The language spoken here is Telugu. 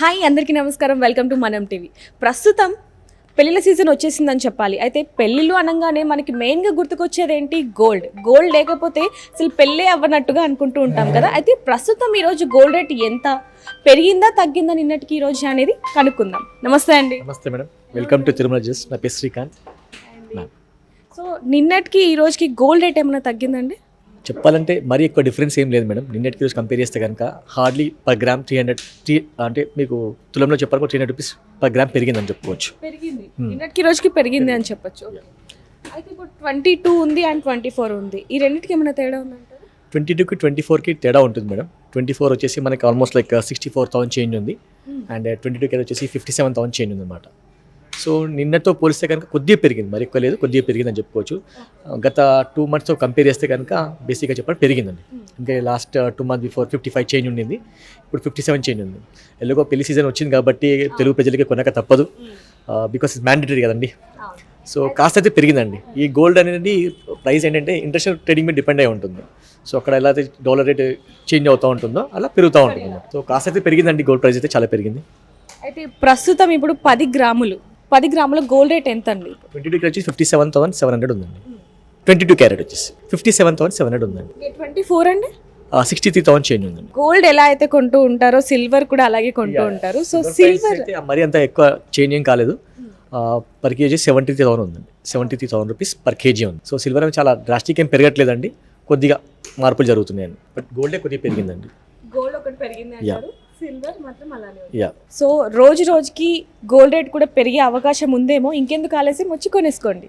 హాయ్ అందరికీ నమస్కారం. వెల్కమ్ టు మనం టీవీ. ప్రస్తుతం పెళ్ళిళ్ళ సీజన్ వచ్చేసిందని చెప్పాలి. అయితే పెళ్ళిళ్ళు అనగానే మనకి మెయిన్గా గుర్తుకొచ్చేది ఏంటి గోల్డ్. గోల్డ్ లేకపోతే అసలు పెళ్ళే అవ్వనట్టుగా అనుకుంటూ ఉంటాం కదా. అయితే ప్రస్తుతం ఈరోజు గోల్డ్ రేట్ ఎంత? పెరిగిందా తగ్గిందా నిన్నటికి ఈ రోజు అనేది కనుక్కుందాం. నమస్తే అండి. నమస్తే madam. Welcome to Tirumala just నా పేరు శ్రీకాంత్. సో నిన్నటికి ఈ రోజుకి గోల్డ్ రేట్ ఏమైనా తగ్గిందండి? చెప్పాలంటే మరీ ఎక్కువ డిఫరెన్స్ ఏం లేదు మేడం. నిన్నటికి రోజు కంపేర్ చేస్తే కనుక hardly per gram three hundred three అంటే మీకు తులంలో చెప్పాలి three hundred rupees per gram పెరిగిందని చెప్పుకోవచ్చు. పెరిగింది. నిన్నటికి ఈ రోజుకి పెరిగింది అని చెప్పొచ్చు. అయితే ఇప్పుడు ట్వంటీ టూ ఉంది అండ్ ట్వంటీ ఫోర్ ఉంది. ఈ రెండింటికి ఏమైనా తేడా ఉందంటారా? ట్వంటీ టూకి ట్వంటీ ఫోర్కి తేడా ఉంటుంది మేడం. ట్వంటీ ఫోర్ వచ్చేసి మనకి almost like sixty four thousand change ఉంది. అండ్ ట్వంటీ టూకి వచ్చేసి ఫిఫ్టీ సెవెన్ థౌసండ్ చేంజ్ ఉంది అనమాట సో నిన్నతో పోలిస్తే కనుక కొద్దిగా పెరిగింది. మరి ఎక్కువ లేదు కొద్దిగా పెరిగిందని చెప్పుకోవచ్చు. గత టూ మంత్స్తో కంపేర్ చేస్తే కనుక బేసిక్గా చెప్పాలి పెరిగిందండి. ఇంకా last two month before fifty five change ఉండింది. ఇప్పుడు ఫిఫ్టీ సెవెన్ చేంజ్ ఉంది. ఎలాగో పెళ్ళి సీజన్ వచ్చింది కాబట్టి తెలుగు ప్రజలకి కొనక తప్పదు. బికాస్ ఇట్స్ మ్యాండేటరీ కదండి. సో కాస్ట్ అయితే పెరిగిందండి. ఈ గోల్డ్ అనేది ప్రైస్ ఏంటంటే ఇంటర్నేషనల్ ట్రేడింగ్ మీద డిపెండ్ అయి ఉంటుంది. సో అక్కడ ఎలా అయితే డాలర్ రేట్ చేంజ్ అవుతూ ఉంటుందో అలా పెరుగుతూ ఉంటుంది సో కాస్ట్ అయితే పెరిగిందండి. గోల్డ్ ప్రైస్ అయితే చాలా పెరిగింది. అయితే ప్రస్తుతం ఇప్పుడు పది గ్రాములు. పది గ్రాముల గోల్డ్ రేట్ ఎంత అండి ట్వంటీ టూ వచ్చి fifty seven thousand seven hundred ఉందండి. ట్వంటీ టూ క్యారెట్ వచ్చేసి. Fifty seven thousand seven hundred ఉందండి. ట్వంటీ ఫోర్ అండి? సిక్స్టీ త్రీ థౌసండ్ చేంజ్ ఉందండి. గోల్డ్ ఎలా అయితే కొంటూ ఉంటారో సిల్వర్ కూడా అలాగే కొంటూ ఉంటారు. సో సిల్వర్ అయితే మరీ అంత ఎక్కువ చేంజ్ ఏం కాలేదు. Per KG seventy three thousand ఉందండి. Seventy three thousand rupees per KG ఉంది. సో సిల్వర్ అనేది చాలా డ్రాస్టిక్ ఏం పెరగట్లేదండి. కొద్దిగా మార్పులు జరుగుతున్నాయండి. బట్ గోల్డే కొద్దిగా పెరిగిందండి. గోల్డ్ ఒకటి పెరిగింది సిల్వర్ మాత్రం అలానే ఉంది. యా సో రోజు రోజుకి గోల్డ్ రేట్ కూడా పెరిగే అవకాశం ఉందేమో ఇంకెందుకు ఆలస్యం? వచ్చి కొనేసుకోండి.